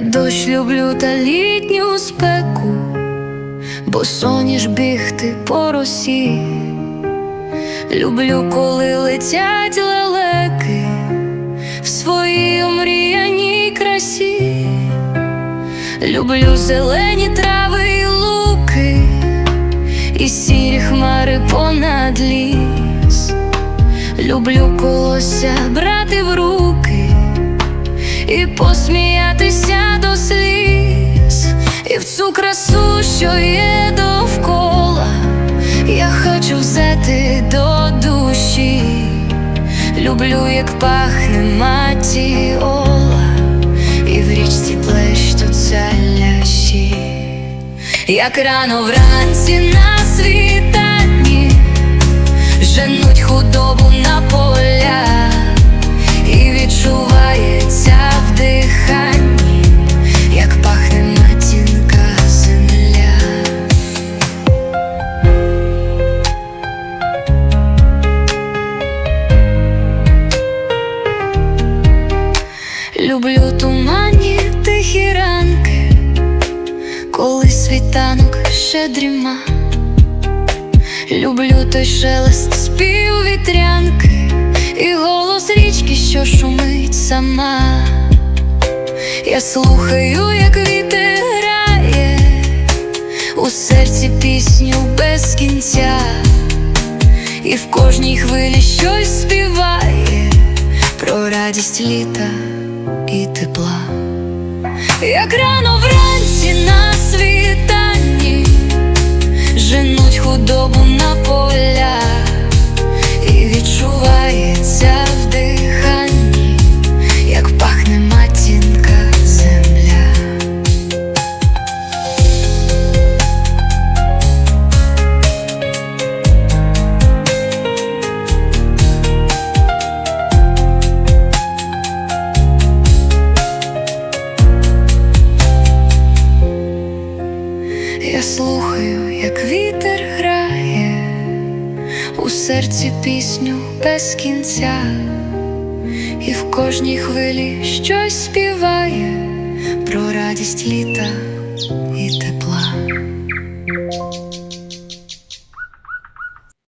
Дощ люблю та літню спеку, бо соняш бігти по росі. Люблю, коли летять лелеки в своїй омріяній красі. Люблю зелені трави і луки, і сірі хмари понад ліс. Люблю колося брати в руки і сліз, і в цю красу, що є довкола, я хочу взяти до душі. Люблю, як пахне матіола, і в річці плещуться лящі, як рано вранці на світанні женуть худобу Люблю туманні тихі ранки, коли світанок ще дріма. Люблю той шелест спів вітрянки і голос річки, що шумить сама. Я слухаю, як вітер грає у серці пісню без кінця, і в кожній хвилі щось співає про радість літа і тепла. Як рано вранці на Я слухаю, як вітер грає у серці пісню без кінця, і в кожній хвилі щось співає про радість літа і тепла.